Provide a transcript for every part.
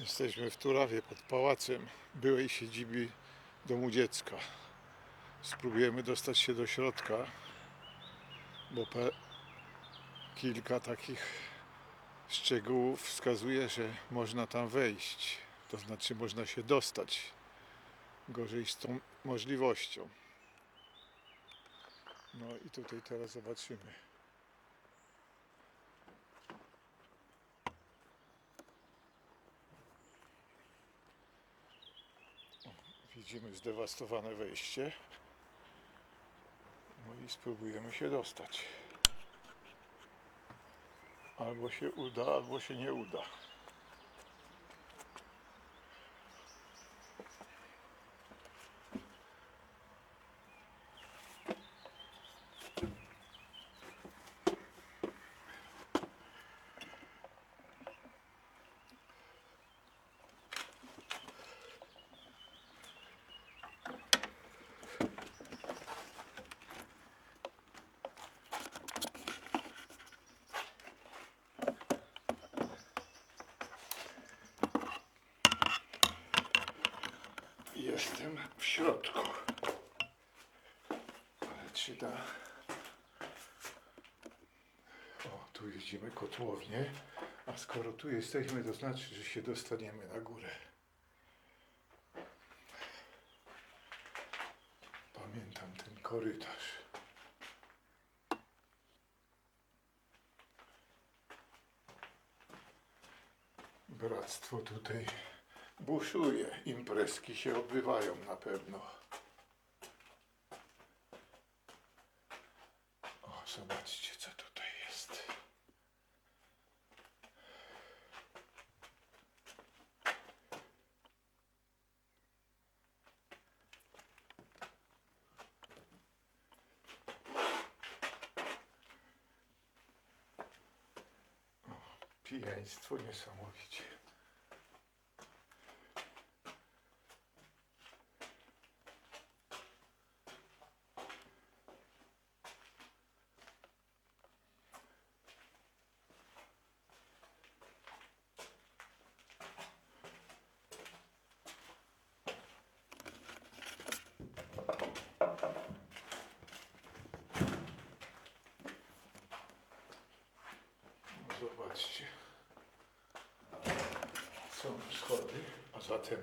Jesteśmy w Turawie pod pałacem byłej siedziby Domu Dziecka. Spróbujemy dostać się do środka, bo kilka takich szczegółów wskazuje, że można tam wejść. To znaczy można się dostać. Gorzej z tą możliwością. No i tutaj teraz zobaczymy. Widzimy zdewastowane wejście. No i spróbujemy się dostać. Albo się uda, albo się nie uda. Jestem w środku. Ale czy da? O, tu kotłownię. A skoro tu jesteśmy, to znaczy, że się dostaniemy na górę. Pamiętam ten korytarz. Bractwo tutaj buszuje. Imprezki się odbywają na pewno. O, zobaczcie, co tutaj jest. O, pijaństwo niesamowicie. Zobaczcie. Są schody, a zatem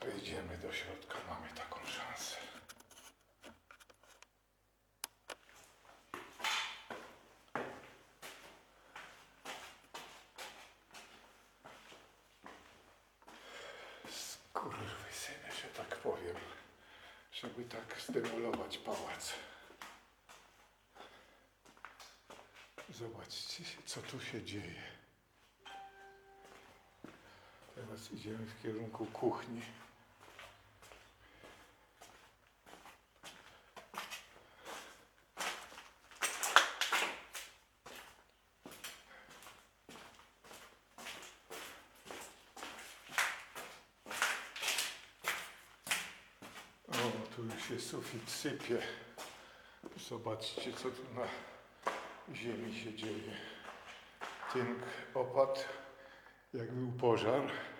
wejdziemy do środka. Mamy taką szansę. Skurwysyny, że tak powiem, żeby tak zdemolować pałac. Zobaczcie, co tu się dzieje. Teraz idziemy w kierunku kuchni. O, tu już się sufit sypie. Zobaczcie, co tu na ziemi się dzieje. Tynk opadł, jak był pożar.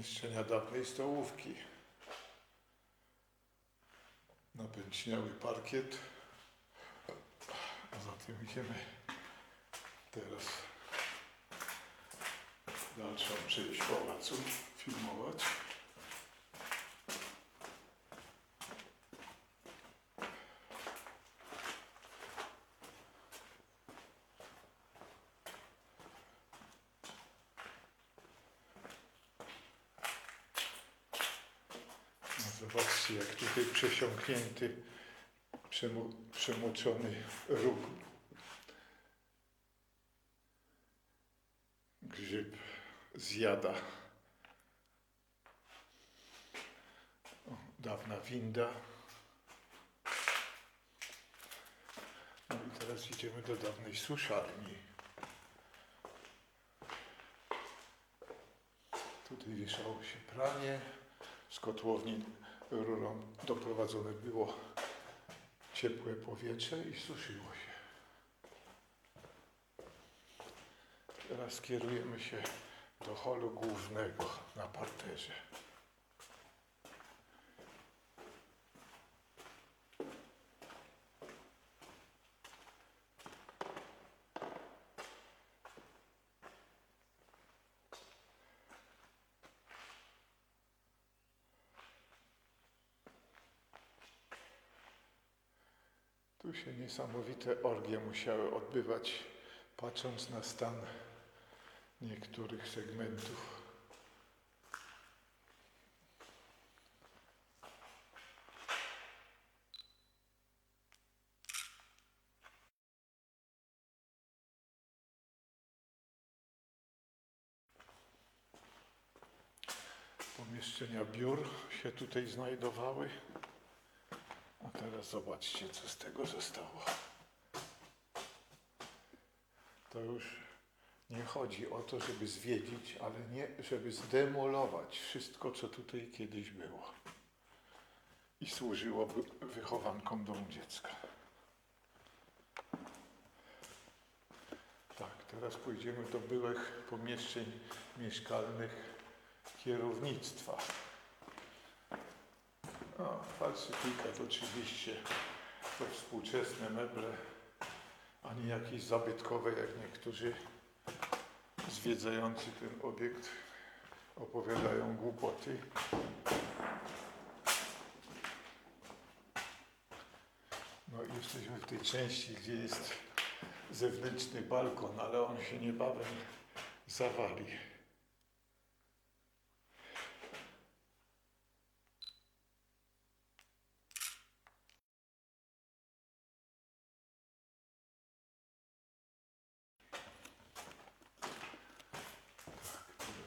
Pomieszczenia dawnej stołówki. Napęczniały parkiet. A zatem idziemy teraz dalszą część pałacu filmować. Zobaczcie, jak tutaj przemu, przemoczony róg. Grzyb zjada. Dawna winda. No i teraz idziemy do dawnej suszarni. Tutaj wieszało się pranie. Z kotłowni rurą doprowadzone było ciepłe powietrze i suszyło się. Teraz kierujemy się do holu głównego na parterze. Tu się niesamowite orgie musiały odbywać, patrząc na stan niektórych segmentów. Pomieszczenia biur się tutaj znajdowały. Teraz zobaczcie, co z tego zostało. To już nie chodzi o to, żeby zwiedzić, ale nie, żeby zdemolować wszystko, co tutaj kiedyś było. I służyło wy- wychowankom domu dziecka. Tak, teraz pójdziemy do byłych pomieszczeń mieszkalnych kierownictwa. No, falsyfikat oczywiście. To współczesne meble, a nie jakieś zabytkowe, jak niektórzy zwiedzający ten obiekt opowiadają głupoty. No i jesteśmy w tej części, gdzie jest zewnętrzny balkon, ale on się niebawem zawali.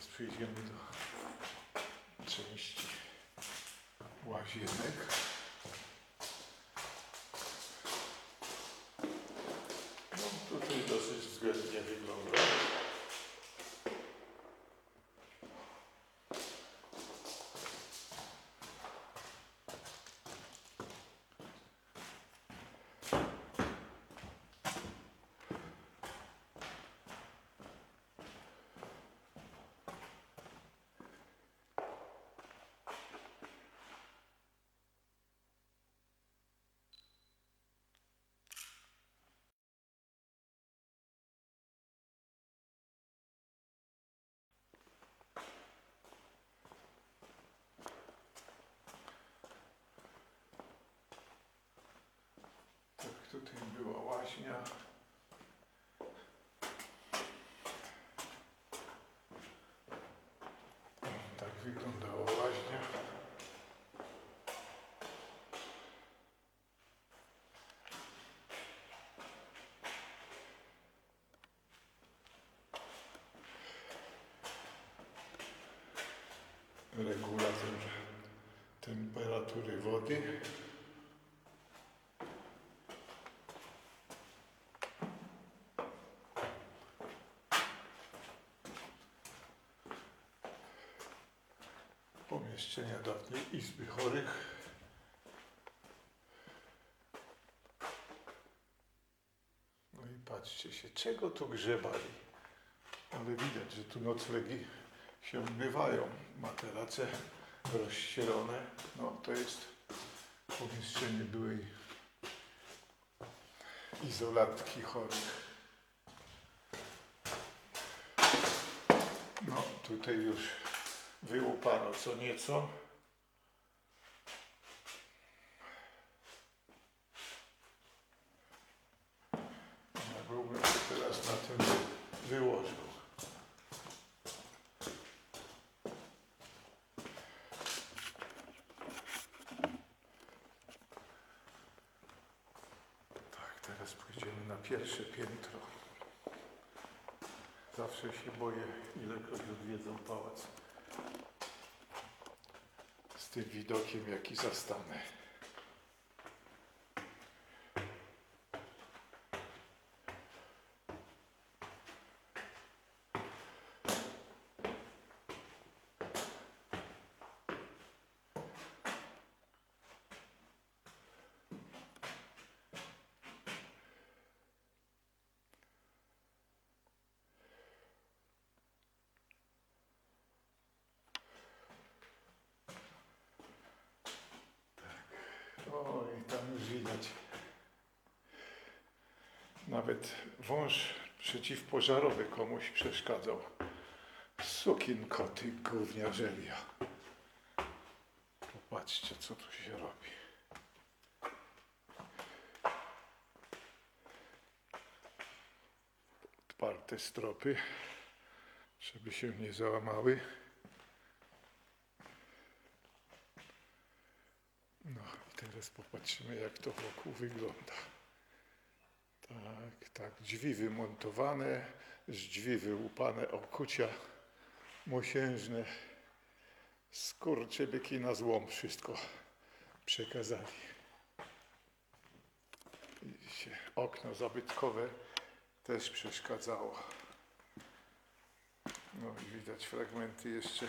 Teraz przejdziemy do części łazienek. No tutaj dosyć względnie wygląda. Tak, tutaj była łaźnia. Tak wyglądała łaźnia. Regulator temperatury wody. Pomieszczenia dawnej Izby Chorych. No i patrzcie się, czego tu grzebali. Ale widać, że tu noclegi się odbywają. Materace rozścielone. No to jest pomieszczenie byłej izolatki chorych. No tutaj już wyłupano co nieco. Ja byłbym się teraz na tym wyłożył. Tak, teraz pójdziemy na pierwsze piętro. Zawsze się boję, ile ilekroć odwiedzą pałac. Tym widokiem, jaki zastanę. O, i tam już widać. Nawet wąż przeciwpożarowy komuś przeszkadzał. Sukin koty gówniarzelia. Popatrzcie, co tu się robi. Otwarte stropy, żeby się nie załamały. No i teraz popatrzymy, jak to wokół wygląda. Tak, tak, drzwi wymontowane, z drzwi wyłupane okucia mosiężne, skurczybyki na złom wszystko przekazali. Widzicie, okno zabytkowe też przeszkadzało. No i widać fragmenty jeszcze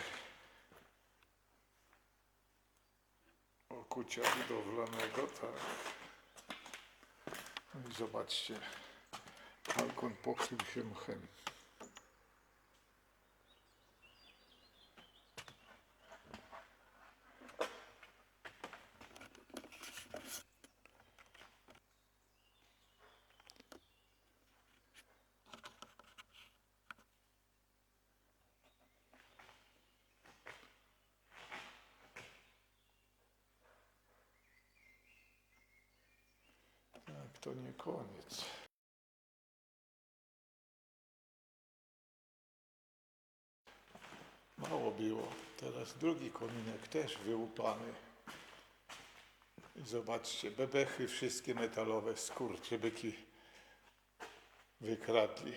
okucia budowlanego, tak. No i zobaczcie, balkon pokrył się mchem. Tak, to nie koniec. Mało było. Teraz drugi kominek też wyłupany. I zobaczcie, bebechy wszystkie metalowe, skurczybyki wykradli.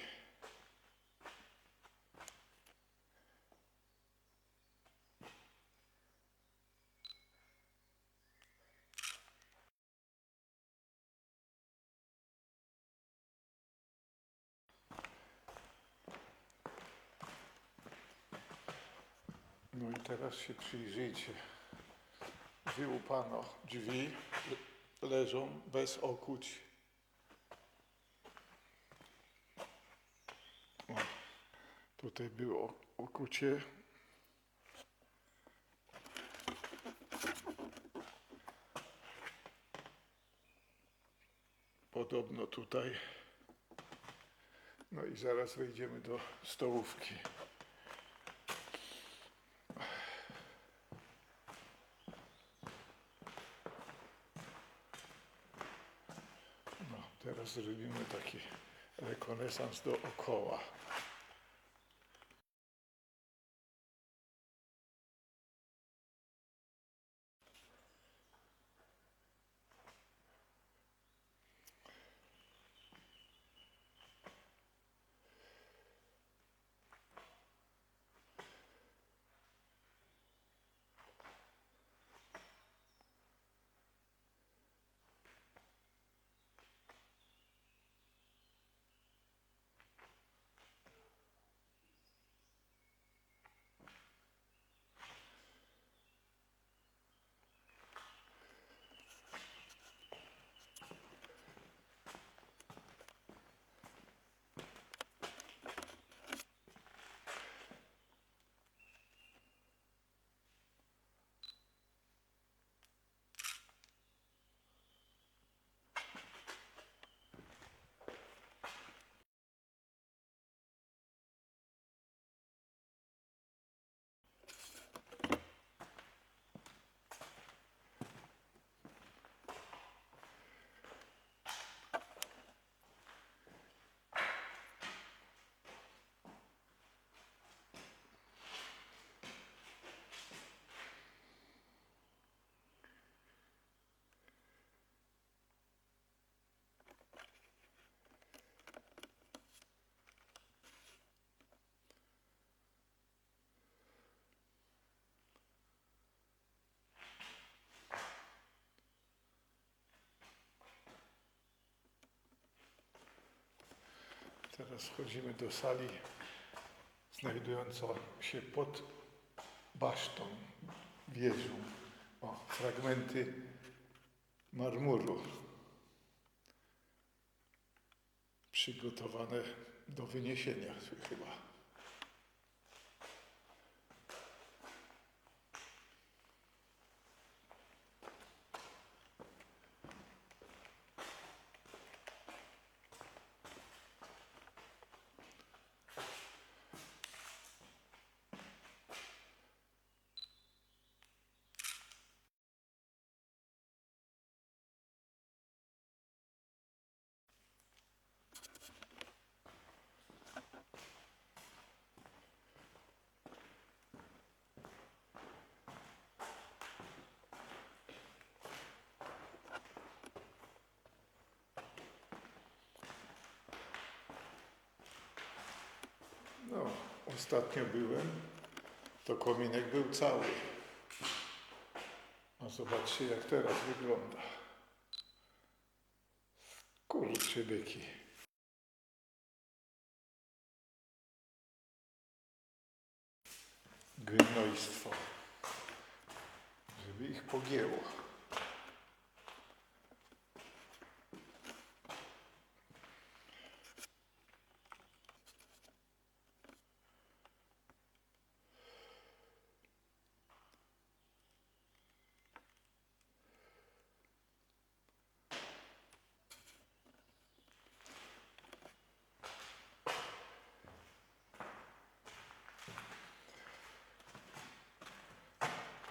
No i teraz się przyjrzyjcie. Wyłupano drzwi, le- leżą bez okuć. O, tutaj było okucie. Podobno tutaj. No i zaraz wejdziemy do stołówki. No, teraz zrobimy taki rekonesans dookoła. Teraz wchodzimy do sali znajdującą się pod basztą, wieżą. O, fragmenty marmuru przygotowane do wyniesienia chyba. No, ostatnio byłem, to kominek był cały. A zobaczcie, jak teraz wygląda. Kurczę byki. Gnojstwo. Żeby ich pogięło.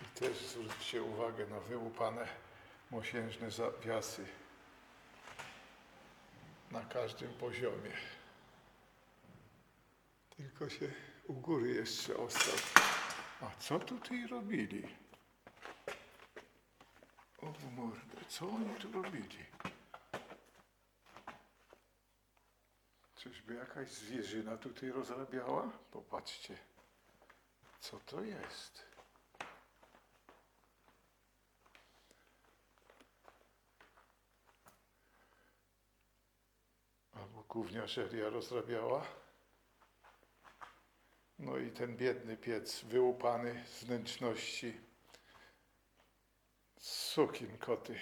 I też zwróćcie uwagę na wyłupane mosiężne zawiasy na każdym poziomie. Tylko się u góry jeszcze ostał. A co tutaj robili? O mordę, co oni tu robili? Czyżby jakaś zwierzyna tutaj rozrabiała? Popatrzcie, co to jest. Albo gówniarzeria rozrabiała. No i ten biedny piec wyłupany z wnętrzności. Sukin koty.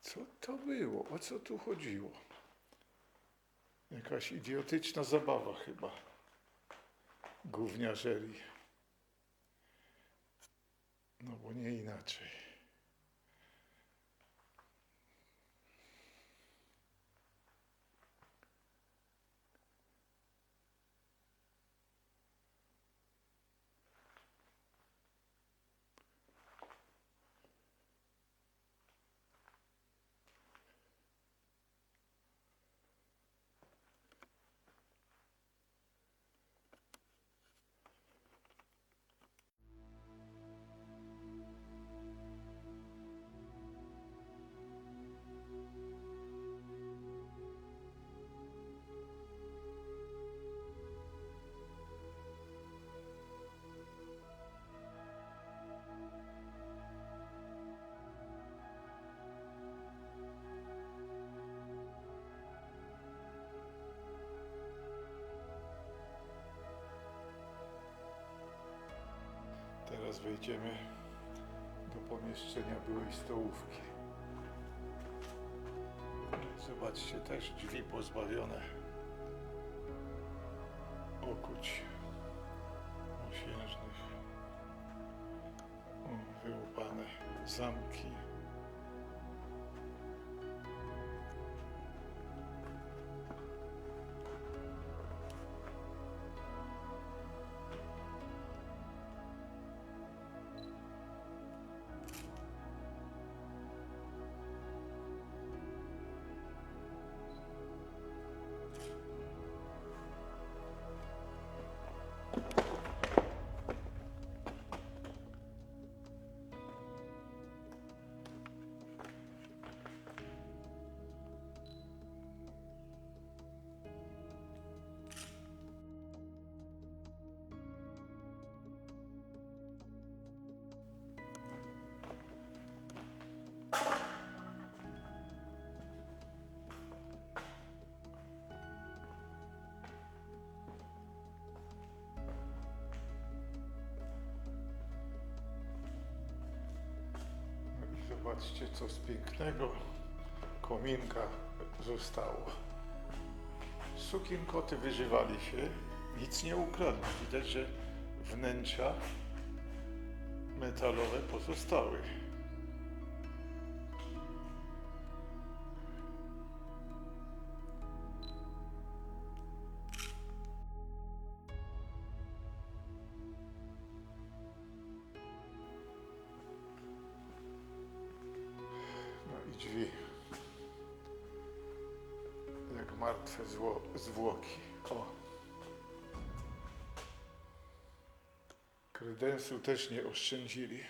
Co to było? O co tu chodziło? Jakaś idiotyczna zabawa chyba. Gówniarzerii. No bo nie inaczej. Wejdziemy do pomieszczenia byłej stołówki. Zobaczcie, też drzwi pozbawione Patrzcie, co z pięknego kominka zostało. Sukinkoty wyżywali się, nic nie ukradli. Widać, że wnętrza metalowe pozostały. Zwłoki. O. Kredensu też nie oszczędzili.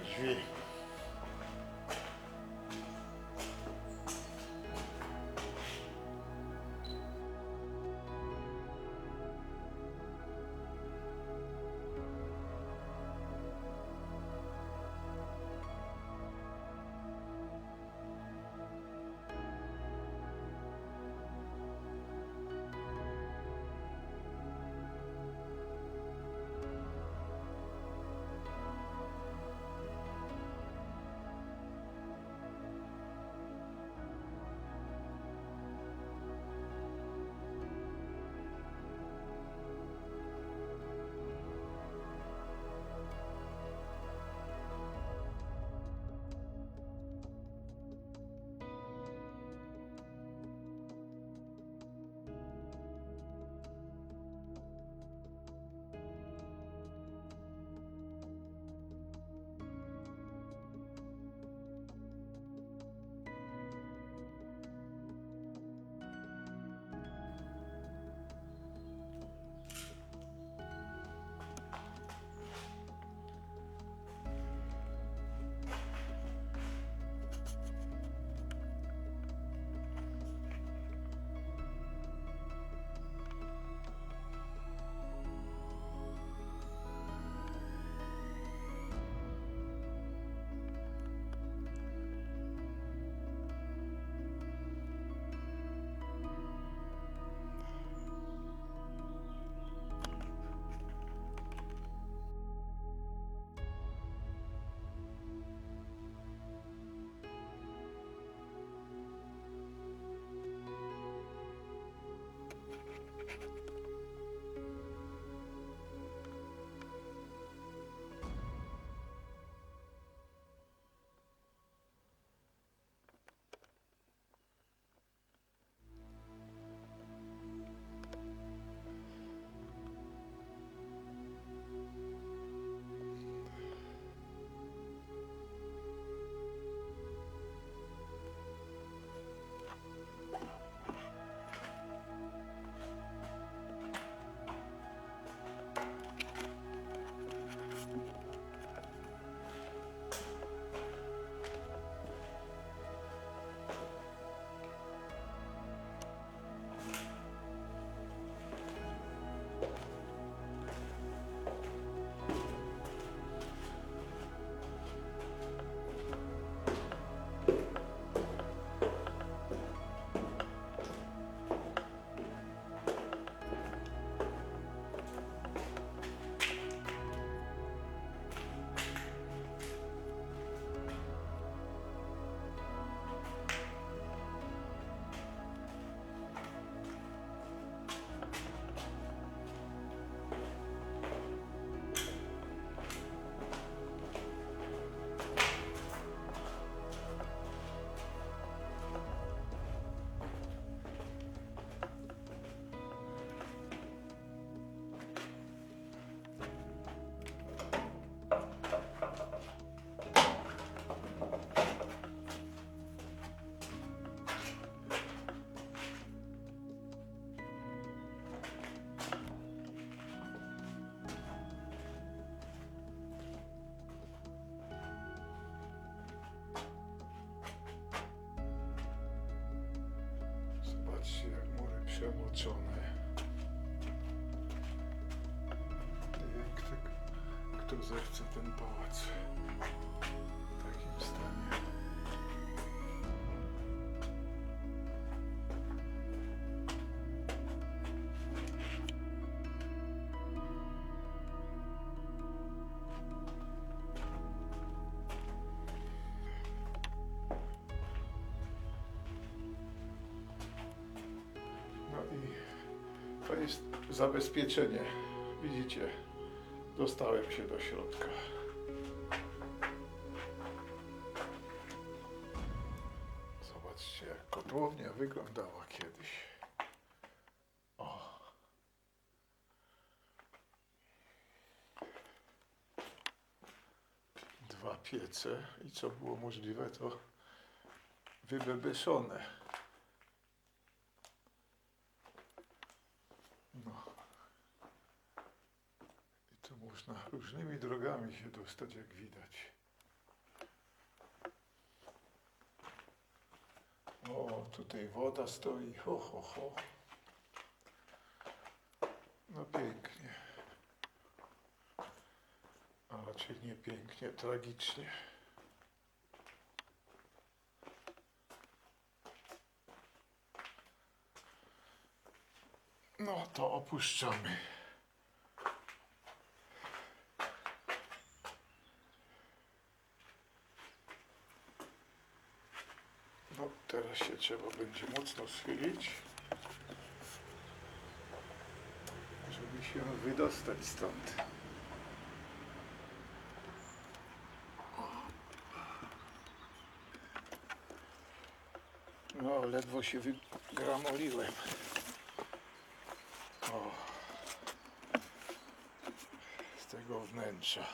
Juillet. Drzwi. przemoczone. Jak tak, kto zechce ten pałac jest zabezpieczenie. Widzicie, dostałem się do środka. Zobaczcie, jak kotłownia wyglądała kiedyś. O. Dwa piece i co było możliwe, to wybebeszone. No. I tu można różnymi drogami się dostać, jak widać. O, tutaj woda stoi. Ho, ho, ho. No pięknie. A raczej nie pięknie, tragicznie. No to opuszczamy. No teraz się trzeba będzie mocno schylić, żeby się wydostać stąd. No, ledwo się wygramoliłem. O. Z tego wnętrza.